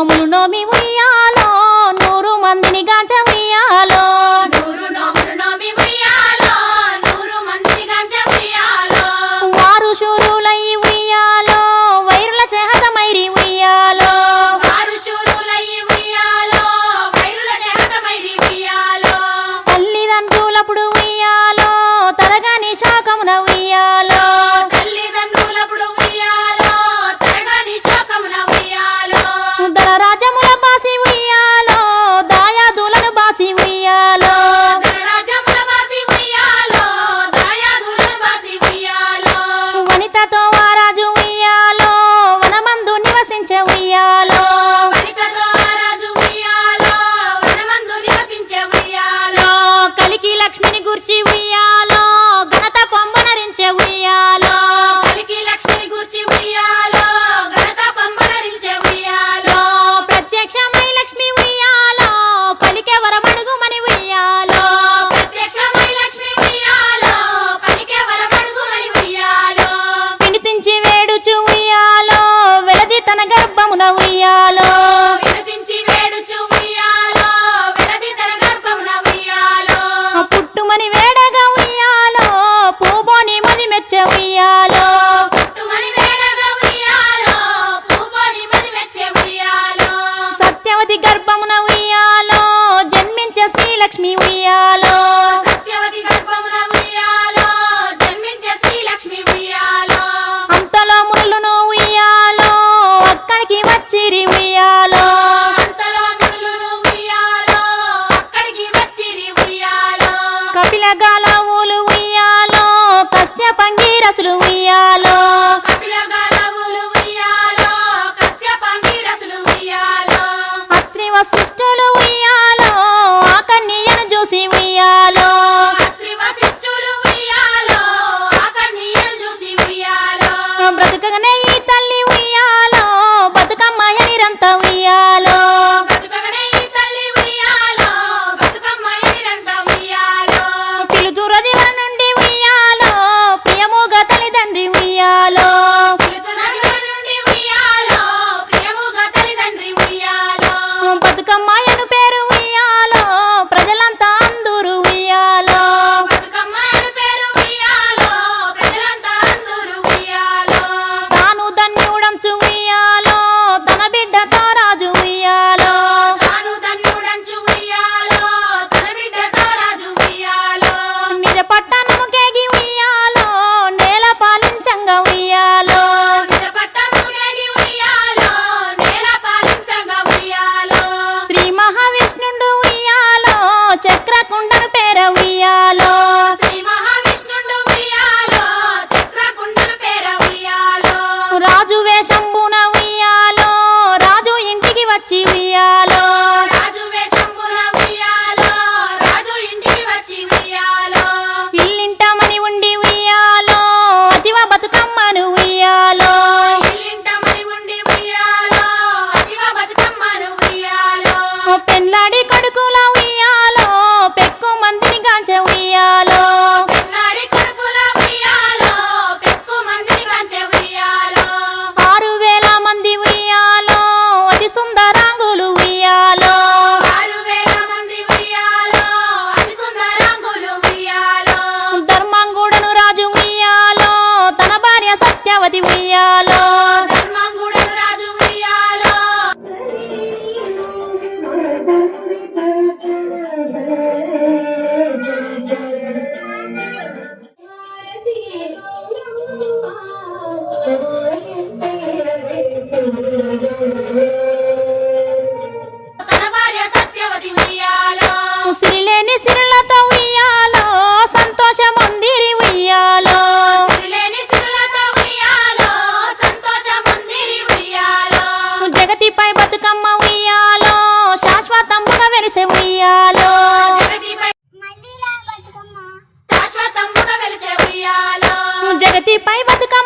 రాములు నోమి ఉయ్యాలో నూరు మందిని గాంచ తండ్రి ఉయ్యాలో Hello. సత్యవతి ఉయ్యాలో. శ్రీలేని శ్రీ పై బతుక